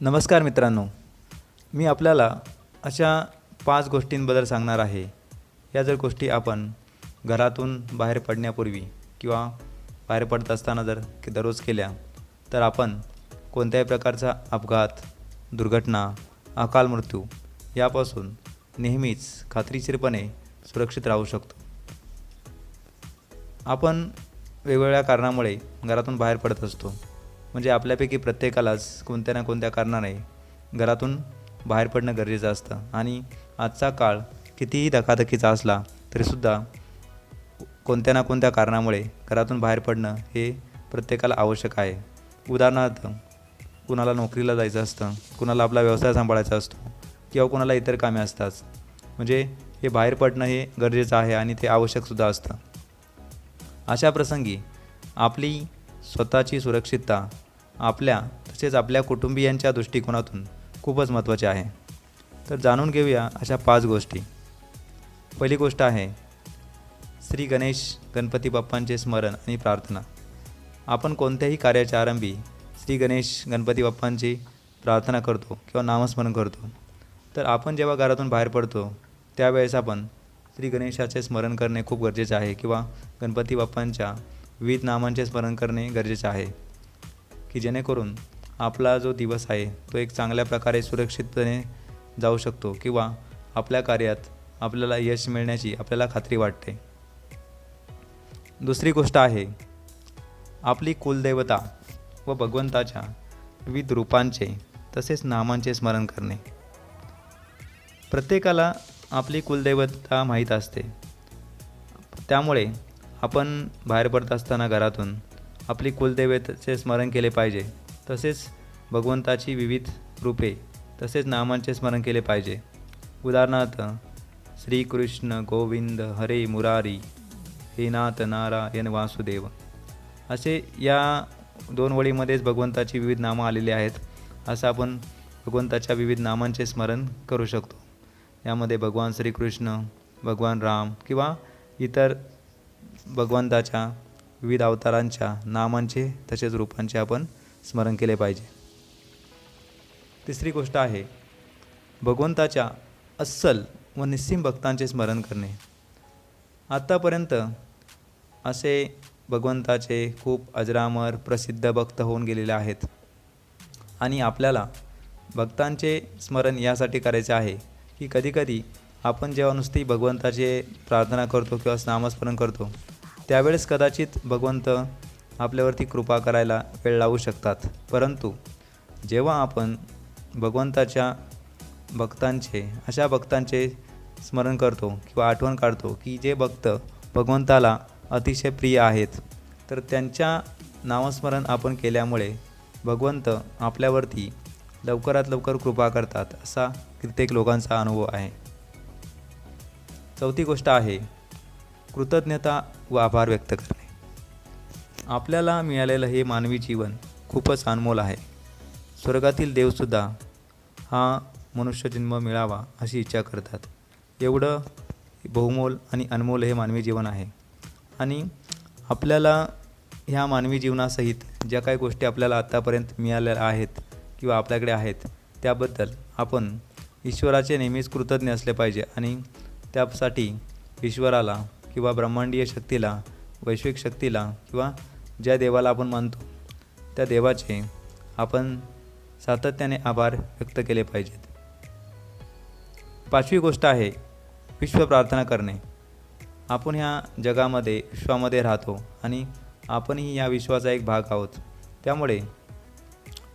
नमस्कार मित्रांनो. मी आपल्याला अशा पाच गोष्टींबद्दल सांगणार आहे. या जर गोष्टी आपण घरातून बाहेर पडण्यापूर्वी किंवा बाहेर पडत असताना जर की दररोज केल्या तर आपण कोणत्याही प्रकारचा अपघात दुर्घटना अकाल मृत्यू यापासून नेहमीच खात्रीशीरपणे सुरक्षित राहू शकतो. आपण वेगवेगळ्या कारणामुळे घरातून बाहेर पडत असतो. म्हणजे आपल्यापैकी प्रत्येकालाच कोणत्या ना कोणत्या कारणाने घरातून बाहेर पडणं गरजेचं असतं. आणि आजचा काळ कितीही धकाधकीचा असला तरीसुद्धा कोणत्या ना कोणत्या कारणामुळे घरातून बाहेर पडणं हे प्रत्येकाला आवश्यक आहे. उदाहरणार्थ कुणाला नोकरीला जायचं असतं कुणाला आपला व्यवसाय सांभाळायचा असतो किंवा कुणाला इतर कामे असतात. म्हणजे हे बाहेर पडणं हे गरजेचं आहे आणि ते आवश्यकसुद्धा असतं. अशा प्रसंगी आपली स्वतःची सुरक्षितता आपल्या तसेच आपल्या कुटुंबियांच्या दृष्टिकोनातून खूपच महत्त्वाचे आहे. तर जाणून घेऊया अशा पाच गोष्टी. पहिली गोष्ट आहे श्री गणेश गणपती बाप्पांचे स्मरण आणि प्रार्थना. आपण कोणत्याही कार्याच्या आरंभी श्री गणेश गणपती बाप्पांची प्रार्थना करतो किंवा नामस्मरण करतो. तर आपण जेव्हा घरातून बाहेर पडतो त्यावेळेस आपण श्री गणेशाचे स्मरण करणे खूप गरजेचे आहे किंवा गणपती बाप्पांच्या विविध नामांचे स्मरण करणे गरजेचे आहे. की जेणेकरून आपला जो दिवस आहे तो एक चांगल्या प्रकारे सुरक्षितपणे जाऊ शकतो किंवा आपल्या कार्यात आपल्याला यश मिळण्याची आपल्याला खात्री वाटते. दुसरी गोष्ट आहे आपली कुलदेवता व भगवंताच्या विविध रूपांचे तसेच नामांचे स्मरण करणे. प्रत्येकाला आपली कुलदेवता माहीत असते. त्यामुळे आपण बाहेर पडत असताना घरातून आपली कुलदेवतेचे स्मरण केले पाहिजे. तसेच भगवंताची विविध रूपे तसेच नामांचे स्मरण केले पाहिजे. उदाहरणार्थ श्रीकृष्ण गोविंद हरे मुरारी हे नाथ नारायण वासुदेव. असे या दोन वळीमध्येच भगवंताची विविध नामं आलेली आहेत असं आपण भगवंताच्या विविध नामांचे स्मरण करू शकतो. यामध्ये भगवान श्रीकृष्ण भगवान राम किंवा इतर भगवंताच्या विविध अवतारांच्या नामांचे तसेच रूपांचे आपण स्मरण केले पाहिजे. तिसरी गोष्ट आहे भगवंताच्या अस्सल व निस्सीम भक्तांचे स्मरण करणे. आत्तापर्यंत असे भगवंताचे खूप अजरामर प्रसिद्ध भक्त होऊन गेलेले आहेत. आणि आपल्याला भक्तांचे स्मरण यासाठी करायचे आहे की कधीकधी आपण जेव्हा नुसती भगवंताचे प्रार्थना करतो किंवा नामस्मरण करतो त्यावेळेस कदाचित भगवंत आपल्यावरती कृपा करायला वेळ लावू शकतात. परंतु जेव्हा आपण भगवंताच्या भक्तांचे अशा भक्तांचे स्मरण करतो किंवा आठवण काढतो की जे भक्त भगवंताला अतिशय प्रिय आहेत तर त्यांच्या नामस्मरण आपण केल्यामुळे भगवंत आपल्यावरती लवकरात लवकर कृपा करतात असा कित्येक लोकांचा अनुभव आहे. चौथी गोष्ट आहे कृतज्ञता व आभार व्यक्त करणे. आपल्याला मिळालेलं हे मानवी जीवन खूपच अनमोल आहे. स्वर्गातील देवसुद्धा हा मनुष्यजन्म मिळावा अशी इच्छा करतात. एवढं बहुमोल आणि अनमोल हे मानवी जीवन आहे. आणि आपल्याला ह्या मानवी जीवनासहित ज्या काही गोष्टी आपल्याला आत्तापर्यंत मिळालेल्या आहेत किंवा आपल्याकडे आहेत त्याबद्दल आपण ईश्वराचे नेहमीच कृतज्ञ असले पाहिजे आणि त्यासाठी ईश्वराला किंवा ब्रह्मांडीय शक्तीला वैश्विक शक्तीला किंवा ज्या देवाला आपण मानतो त्या देवाचे आपण सातत्याने आभार व्यक्त केले पाहिजेत. पाचवी गोष्ट आहे विश्व प्रार्थना करणे. आपण ह्या जगामध्ये विश्वामध्ये राहतो आणि आपणही या विश्वाचा एक भाग आहोत. त्यामुळे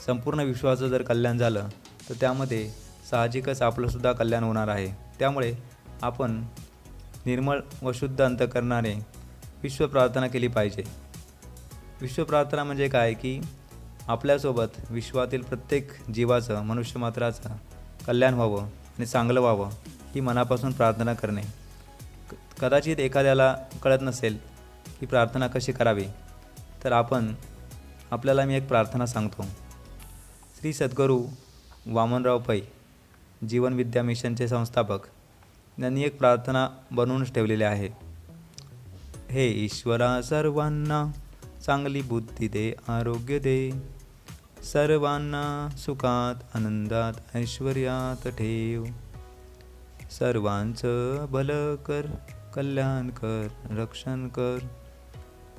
संपूर्ण विश्वाचं जर कल्याण झालं तर त्यामध्ये साहजिकच आपलंसुद्धा कल्याण होणार आहे. त्यामुळे आपण निर्मळ व शुद्ध अंतकरणाने विश्व प्रार्थना केली पाहिजे. विश्व प्रार्थना म्हणजे काय? की आपल्यासोबत विश्वातील प्रत्येक जीवाचं मनुष्यमात्राचं कल्याण व्हावं आणि चांगलं व्हावं ही मनापासून प्रार्थना करणे. क- कदाचित एखाद्याला कळत नसेल की प्रार्थना कशी करावी तर आपण आपल्याला मी एक प्रार्थना सांगतो. श्री सद्गुरू वामनराव पै जीवन विद्या मिशनचे संस्थापक त्यांनी एक प्रार्थना बनवूनच ठेवलेली आहे. हे ईश्वरा सर्वांना चांगली बुद्धी दे आरोग्य दे. सर्वांना सुखात आनंदात ऐश्वर्यात ठेव. सर्वांचं भलं कर कल्याण कर रक्षण कर.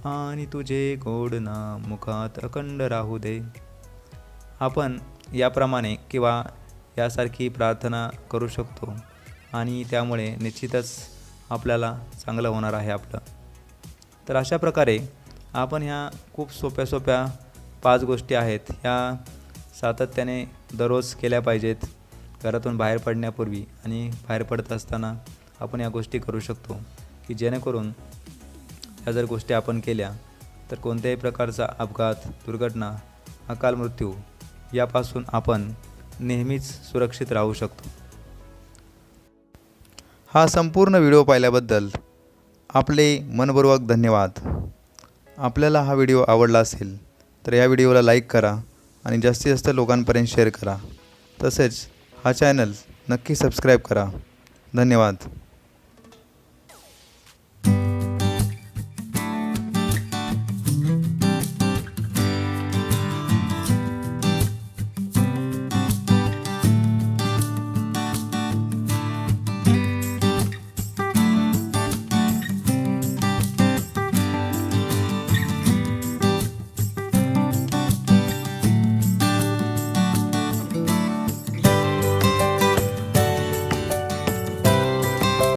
आणि तुझे गोड नाम मुखात अखंड राहू दे. आपण याप्रमाणे किंवा यासारखी प्रार्थना करू शकतो. आणि त्यामुळे निश्चितच आपल्याला चांगलं होणार आहे आपलं. तर अशा प्रकारे आपण ह्या खूप सोप्या सोप्या पाच गोष्टी आहेत ह्या सातत्याने दररोज केल्या पाहिजेत घरातून बाहेर पडण्यापूर्वी आणि बाहेर पडत असताना आपण या गोष्टी करू शकतो की जेणेकरून ह्या जर गोष्टी आपण केल्या तर कोणत्याही प्रकारचा अपघात दुर्घटना अकाल मृत्यू यापासून आपण नेहमीच सुरक्षित राहू शकतो. हा संपूर्ण व्हिडिओ पाहिल्याबद्दल आपले मनपूर्वक धन्यवाद. आपल्याला हा व्हिडिओ आवडला असेल तर या व्हिडिओला लाईक करा आणि जास्तीत जास्त लोकांपर्यंत शेअर करा. तसेच हा चॅनल नक्की सबस्क्राईब करा. धन्यवाद.